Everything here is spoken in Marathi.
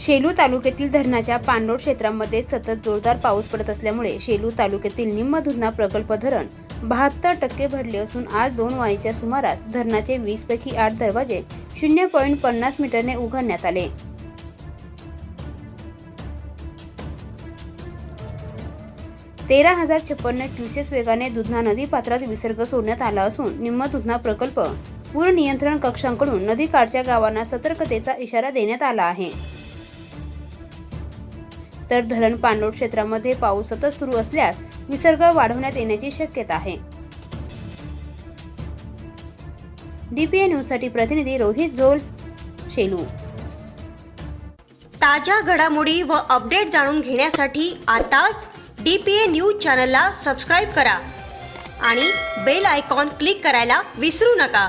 शेलू तालुक्यातील धरणाच्या पाणलोट क्षेत्रामध्ये सतत जोरदार पाऊस पडत असल्यामुळे शेलू तालुक्यातील निम्मदुधना प्रकल्प धरण बहात्तर टक्के भरले असून आज दोन वाईच्या सुमारास धरणाचे वीस पैकी आठ दरवाजे शून्य पॉईंट पन्नास मीटरने उघडण्यात आले. तेरा हजार छप्पन्न क्युसेस वेगाने दुधना नदी पात्रात विसर्ग सोडण्यात आला असून निम्म दुधना प्रकल्प पूर नियंत्रण कक्षांकडून नदीकाठच्या गावांना सतर्कतेचा इशारा देण्यात आला आहे. तर धरण पाणलोट क्षेत्रामध्ये पाऊस सतत सुरू असल्यास विसर्ग वाढवण्यात येण्याची शक्यता आहे. डीपीए न्यूजसाठी प्रतिनिधी रोहित झोल शेलू. ताज्या घडामोडी व अपडेट जाणून घेण्यासाठी आताच डी पी ए न्यूज चॅनलला सबस्क्राईब करा आणि बेल आयकॉन क्लिक करायला विसरू नका.